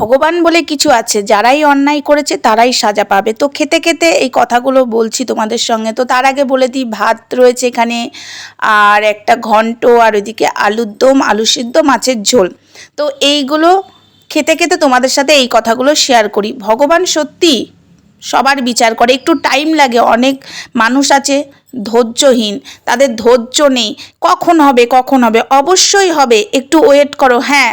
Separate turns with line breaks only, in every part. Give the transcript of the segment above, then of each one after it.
ভগবান বলে কিছু আছে, যারাই অন্যায় করেছে তারাই সাজা পাবে। তো খেতে খেতে এই কথাগুলো বলছি তোমাদের সঙ্গে। তো তার আগে বলে দিই, ভাত রয়েছে এখানে, আর একটা ঘন্ট, আর ওইদিকে আলুর দম, আলু সিদ্ধ, মাছের ঝোল। তো এইগুলো খেতে খেতে তোমাদের সাথে এই কথাগুলো শেয়ার করি। ভগবান সত্যি সবার বিচার করে। একটু টাইম লাগে, অনেক মানুষ আছে ধৈর্যহীন, তাদের ধৈর্য নেই। কখন হবে কখন হবে? অবশ্যই হবে। একটু ওয়েট করো হ্যাঁ।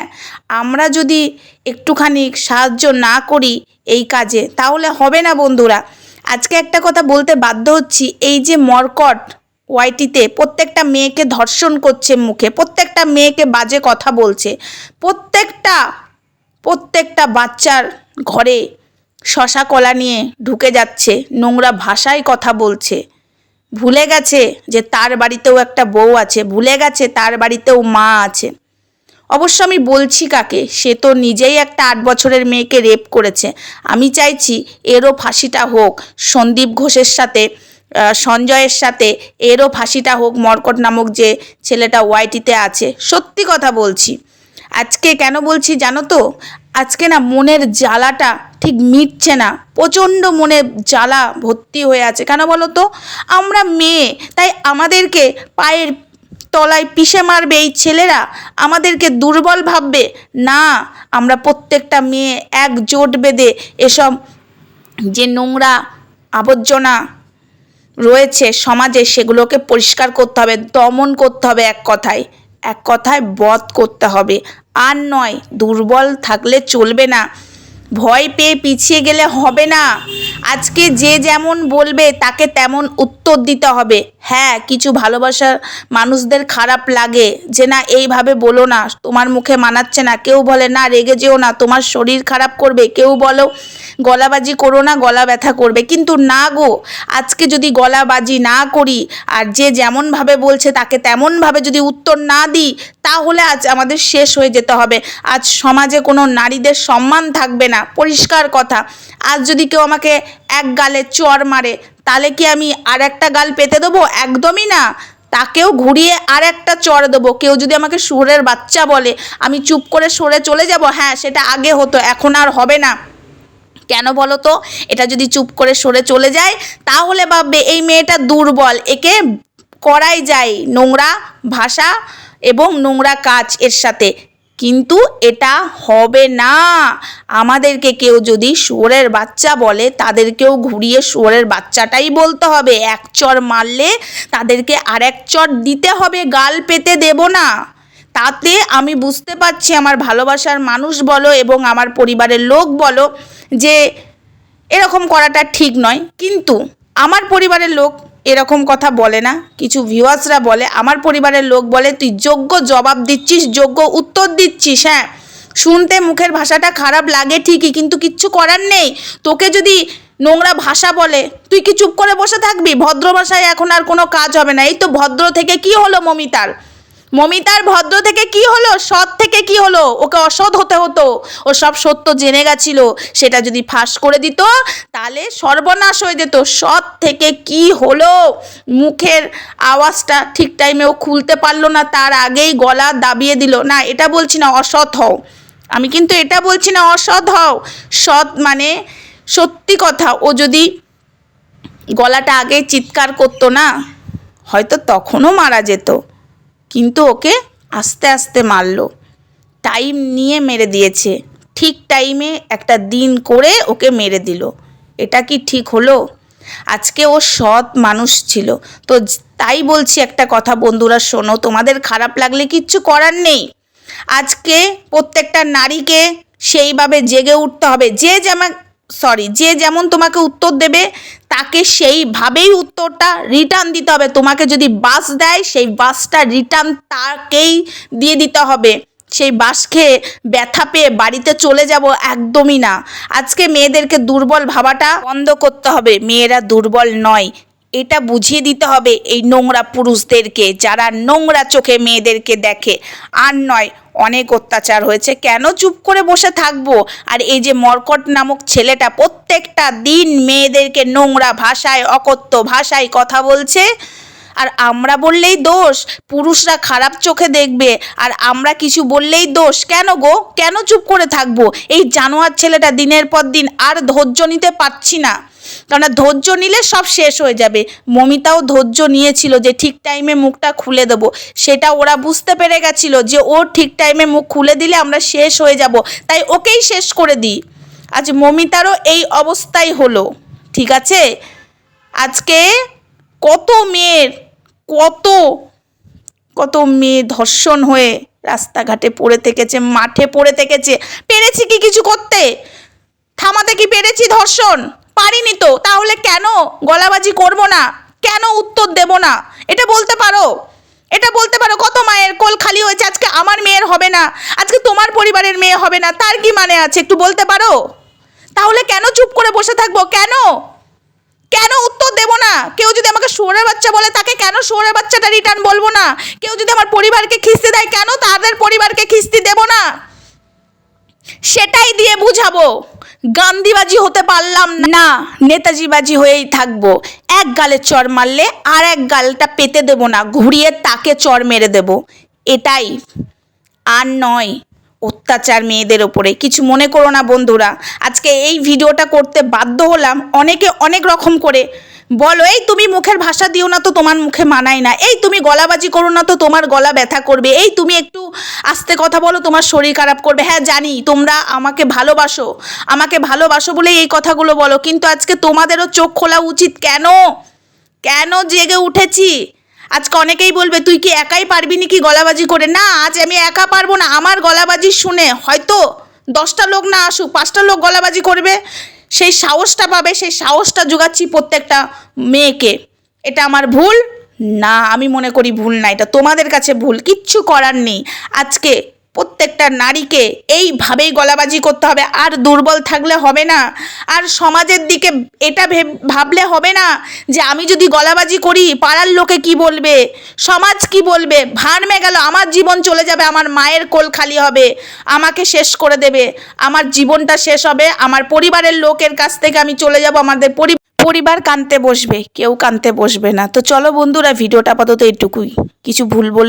আমরা যদি একটুখানি সাহায্য না করি এই কাজে, তাহলে হবে না বন্ধুরা। আজকে একটা কথা বলতে বাধ্য হচ্ছি, এই যে মর্কট ওয়াইটিতে প্রত্যেকটা মেয়েকে ধর্ষণ করছে মুখে, প্রত্যেকটা মেয়েকে বাজে কথা বলছে, প্রত্যেকটা প্রত্যেকটা বাচ্চার ঘরে শশা কলা নিয়ে ঢুকে যাচ্ছে, নোংরা ভাষায় কথা বলছে। ভুলে গেছে যে তার বাড়িতেও একটা বউ আছে, ভুলে গেছে তার বাড়িতেও মা আছে। অবশ্য আমি বলছি কাকে, সে তো নিজেই একটা আট বছরের মেয়েকে রেপ করেছে। আমি চাইছি এরও ফাঁসিটা হোক, সন্দীপ ঘোষের সাথে সঞ্জয়ের সাথে এরও ফাঁসিটা হোক, মর্কট নামক যে ছেলেটা ওয়াইটিতে আছে। সত্যি কথা বলছি। আজকে কেন বলছি জানো তো? আজকে না মনের জ্বালাটা ঠিক মিটছে না। প্রচণ্ড মনে জ্বালা ভর্তি হয়ে আছে। কেন বলো তো? আমরা মেয়ে, তাই আমাদেরকে পায়ের তলায় পিষে মারবে এই ছেলেরা? আমাদেরকে দুর্বল ভাববে? না, আমরা প্রত্যেকটা মেয়ে একজোট বেঁধে এসব যে নোংরা আবর্জনা রয়েছে সমাজে, সেগুলোকে পরিষ্কার করতে হবে, দমন করতে হবে এক কথায়। এক কথায় বধ করতে হবে। আর নয়, দুর্বল থাকলে চলবে না। ভয় পেয়ে পিছিয়ে গেলে হবে না। আজকে যে যেমন বলবে, তাকে তেমন উত্তর দিতে হবে। হ্যাঁ কিছু ভালোবাসার মানুষদের খারাপ লাগে। যে না, এইভাবে বলো না, তোমার মুখে মানাচ্ছে না। কেউ বলে, না, রেগে যেও না, তোমার শরীর খারাপ করবে। কেউ বলো, গলাবাজি করো না, গলা ব্যথা করবে। কিন্তু না গো, আজকে যদি গলাবাজি না করি, আর যে যেমনভাবে বলছে, তাকে তেমনভাবে যদি উত্তর না দিই, তাহলে আজ আমাদের শেষ হয়ে যেতে হবে। আজ সমাজে কোনো নারীদের সম্মান থাকবে না। পরিষ্কার কথা। আজ যদি কেউ আমাকে এক গালে চর মারে, তাহলে কি আমি আর একটা গাল পেতে দেবো? একদমই না। তাকেও ঘুরিয়ে আর একটা চর দেবো। কেউ যদি আমাকে সুরের বাচ্চা বলে, আমি চুপ করে সরে চলে যাব হ্যাঁ সেটা আগে হতো, এখন আর হবে না। কেন বলো তো? এটা যদি চুপ করে সরে চলে যায়, তাহলে ভাববে, এই মেয়েটা দুর্বল, একে করাই যায়। নোংরা ভাষা এবং নোংরা কাজ এর সাথে। কিন্তু এটা হবে না। আমাদেরকে কেউ যদি শুয়োরের বাচ্চা বলে, তাদেরকেও ঘুরিয়ে শুয়োরের বাচ্চাটাই বলতে হবে। এক চর মারলে তাদেরকে আর এক চর দিতে হবে, গাল পেতে দেব না। তাতে আমি বুঝতে পারছি আমার ভালোবাসার মানুষ বলো এবং আমার পরিবারের লোক বলো যে এরকম করাটা ঠিক নয়। কিন্তু আমার পরিবারের লোক এরকম কথা বলে না। কিছু ভিউয়ার্সরা বলে, আমার পরিবারের লোক বলে, তুই যোগ্য জবাব দিচ্ছিস, যোগ্য উত্তর দিচ্ছিস হ্যাঁ। শুনতে মুখের ভাষাটা খারাপ লাগে ঠিকই, কিন্তু কিচ্ছু করার নেই। তোকে যদি নোংরা ভাষা বলে, তুই কি চুপ করে বসে থাকবি? ভদ্র ভাষায় এখন আর কোনো কাজ হবে না। এই তো ভদ্র থেকে কি হলো মমিতার? মমিতার ভদ্র থেকে কি হলো? সৎ থেকে কি হলো? ওকে অসৎ হতে হতো। ও সব সত্য জেনে গেছিল। সেটা যদি ফাঁস করে দিত, তাহলে সর্বনাশ হয়ে যেত। সৎ থেকে কি হলো? মুখের আওয়াজটা ঠিক টাইমে ও খুলতে পারল না। তার আগেই গলা দাবিয়ে দিল, না, এটা বলছি না, অসৎ হও। আমি কিন্তু এটা বলছি না, অসৎ হও। সৎ মানে সত্যি কথা। ও যদি গলাটা আগে চিৎকার করতো না, হয়তো তখনও মারা যেত। কিন্তু ওকে আস্তে আস্তে মারলো। টাইম নিয়ে মেরে দিয়েছে। ঠিক টাইমে একটা দিন করে ওকে মেরে দিল। এটা কি ঠিক হলো? আজকে ও সৎ মানুষ ছিল। তো তাই বলছি একটা কথা বন্ধুরা, শোনো, তোমাদের খারাপ লাগলে কিচ্ছু করার নেই। আজকে প্রত্যেকটা নারীকে সেইভাবে জেগে উঠতে হবে। যে যেমন সরি, যে যেমন তোমাকে উত্তর দেবে, তাকে সেইভাবেই উত্তরটা রিটার্ন দিতে হবে। তোমাকে যদি বাস দেয়, সেই বাসটা রিটার্ন তাকেই দিয়ে দিতে হবে। সেই বাস খেয়ে ব্যথা পেয়ে বাড়িতে চলে যাব একদমই না। আজকে মেয়েদেরকে দুর্বল ভাবাটা বন্ধ করতে হবে। মেয়েরা দুর্বল নয়। এটা বুঝিয়ে দিতে হবে এই নোংরা পুরুষদেরকে, যারা নোংরা চোখে মেয়েদেরকে দেখে। আর নয়, অনেক অত্যাচার হয়েছে। কেন চুপ করে বসে থাকব? আর এই যে মর্কট নামক ছেলেটা প্রত্যেকটা দিন মেয়েদেরকে নোংরা ভাষায়, অকথ্য ভাষায় কথা বলছে। আর আমরা বললেই দোষ, পুরুষরা খারাপ চোখে দেখবে। আর আমরা কিছু বললেই দোষ। কেন গো? কেন চুপ করে থাকব? এই জানোয়ার ছেলেটা দিনের পর দিন আর ধৈর্য নিতে পারছি না। কেননা ধৈর্য নিলে সব শেষ হয়ে যাবে। মমিতাও ধৈর্য নিয়েছিল যে ঠিক টাইমে মুখটা খুলে দেব। সেটা ওরা বুঝতে পেরে গেছিল যে ও ঠিক টাইমে মুখ খুলে দিলে আমরা শেষ হয়ে যাব। তাই ওকেই শেষ করে দিই। আজ মমিতারও এই অবস্থাই হলো। ঠিক আছে? আজকে কত মেয়ের, কত কত মেয়ে ধর্ষণ হয়ে রাস্তাঘাটে পড়ে থেকেছে, মাঠে পড়ে থেকেছে। পেরেছি কি কিছু করতে? থামাতে কি পেরেছি ধর্ষণ? পারিনি তো, তাহলে কেন? গলাবাজি করব না। কেন উত্তর দেব না? এটা বলতে পারো। এটা বলতে পারো, কত মায়ের কোল খালি হয়েছে, আজকে আমার মেয়ের হবে না। আজকে তোমার পরিবারের মেয়ে হবে না, তার কি মানে আছে একটু বলতে পারো? তাহলে কেন চুপ করে বসে থাকব? কেন? কেন উত্তর দেবো না? কেউ যদি আমাকে শুয়োরের বাচ্চা বলে, তাকে কেন শুয়োরের বাচ্চাটা রিটার্ন বলব না? কেউ যদি আমার পরিবারকে খিস্তি দেয়, কেন তাদের পরিবারকে খিস্তি দেবো না? সেটাই দিয়ে বুঝাবো। গান্ধীবাজি হতে পারলাম না। নেতাজিবাজি হয়েই থাকব। এক গালে চর মারলে আর এক গালটা পেতে দেব না, ঘুরিয়ে তাকে চর মেরে দেব। এটাই। আর নয়, অত্যাচার মেয়েদের ওপরে। কিছু মনে করো না বন্ধুরা। আজকে এই ভিডিওটা করতে বাধ্য হলাম অনেকে অনেক রকম করে। বলো, এই তুমি মুখের ভাষা দিও না তো তোমার মুখে মানায় না। এই তুমি গলাবাজি করো না তো তোমার গলা ব্যথা করবে। এই তুমি একটু আস্তে কথা বলো, তোমার শরীর খারাপ করবে। হ্যাঁ জানি, তোমরা আমাকে ভালোবাসো আমাকে ভালোবাসো বলে এই কথাগুলো বলো, কিন্তু আজকে তোমাদেরও চোখ খোলা উচিত। কেন? কেন জেগে উঠেছি? আজকে অনেকেই বলবে, তুই কি একাই পারবি নাকি গলাবাজি করে? না, আজ আমি একা পারব না, আমার গলাবাজি শুনে হয়তো দশটা লোক না আসুক, পাঁচটা লোক গলাবাজি করবে। সেই সাহসটা পাবে, সেই সাহসটা জোগাচ্ছি প্রত্যেকটা মেয়েকে। এটা আমার ভুল? না, আমি মনে করি ভুল না, এটা তোমাদের কাছে ভুল, কিচ্ছু করার নেই। আজকে প্রত্যেকটা নারীকে এইভাবেই গলাবাজি করতে হবে। আর দুর্বল থাকলে হবে না। আর সমাজের দিকে এটা ভেব- ভাবলে হবে না যে আমি যদি গলাবাজি করি, পাড়ার লোকে কি বলবে? সমাজ কি বলবে? ভারমে গেল আমার জীবন চলে যাবে, আমার মায়ের কোল খালি হবে, আমাকে শেষ করে দেবে, আমার জীবনটা শেষ হবে, আমার পরিবারের লোকের কাছ থেকে আমি চলে যাব, আমাদের পরি, পরিবার কানতে বসবে, কেউ কানতে বসবে না। তো চলো বন্ধুরা, ভিডিওটা আপাতত এটুকুই। কিছু ভুল বললে